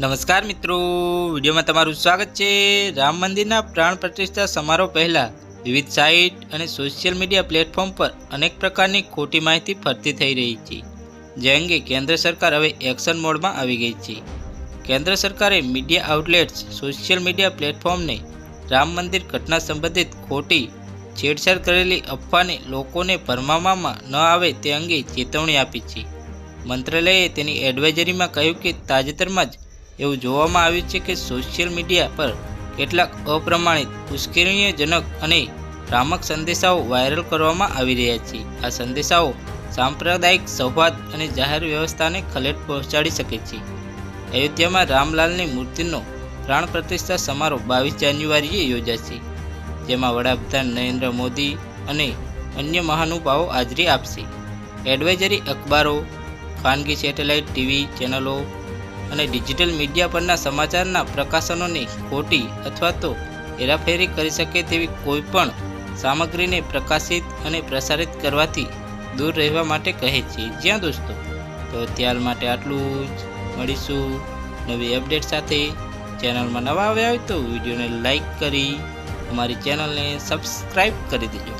નમસ્કાર મિત્રો, વિડીયોમાં તમારું સ્વાગત છે. રામ મંદિરના પ્રાણ પ્રતિષ્ઠા સમારોહ પહેલાં વિવિધ સાઇટ અને સોશિયલ મીડિયા પ્લેટફોર્મ પર અનેક પ્રકારની ખોટી માહિતી ફરતી થઈ રહી છે. જે અંગે કેન્દ્ર સરકાર હવે એક્શન મોડમાં આવી ગઈ છે. કેન્દ્ર સરકારે મીડિયા આઉટલેટ્સ, સોશિયલ મીડિયા પ્લેટફોર્મને રામ મંદિર ઘટના સંબંધિત ખોટી છેડછાડ કરેલી અફવાને લોકોને ભરમાવામાં ન આવે તે અંગે ચેતવણી આપી છે. મંત્રાલયે તેની એડવાઇઝરીમાં કહ્યું કે તાજેતરમાં જ એવું જોવામાં આવ્યું છે કે સોશિયલ મીડિયા પર કેટલાક અપ્રમાણિત ઉશ્કેરણીયજનક અને ભ્રામક સંદેશાઓ વાયરલ કરવામાં આવી રહ્યા છે. આ સંદેશાઓ સાંપ્રદાયિક સૌહાર્દ અને જાહેર વ્યવસ્થાને ખલેટ પહોંચાડી શકે છે. અયોધ્યામાં રામલાલની મૂર્તિનો પ્રાણ પ્રતિષ્ઠા સમારોહ બાવીસ જાન્યુઆરીએ યોજાશે જેમાં વડાપ્રધાન નરેન્દ્ર મોદી અને અન્ય મહાનુભાવો હાજરી આપશે. એડવાઇઝરી અખબારો, ખાનગી સેટેલાઇટ ટીવી ચેનલો અને ડિજિટલ મીડિયા પરના સમાચારના પ્રકાશનોની ખોટી અથવા તો હેરાફેરી કરી શકે તેવી કોઈપણ સામગ્રીને પ્રકાશિત અને પ્રસારિત કરવાથી દૂર રહેવા માટે કહે છે. જ્યાં દોસ્તો, તો ત્યાર માટે આટલું જ. મળીશું નવી અપડેટ સાથે. ચેનલમાં નવા આવ્યા હોય તો વિડીયોને લાઈક કરી, અમારી ચેનલને સબસ્ક્રાઈબ કરી દેજો.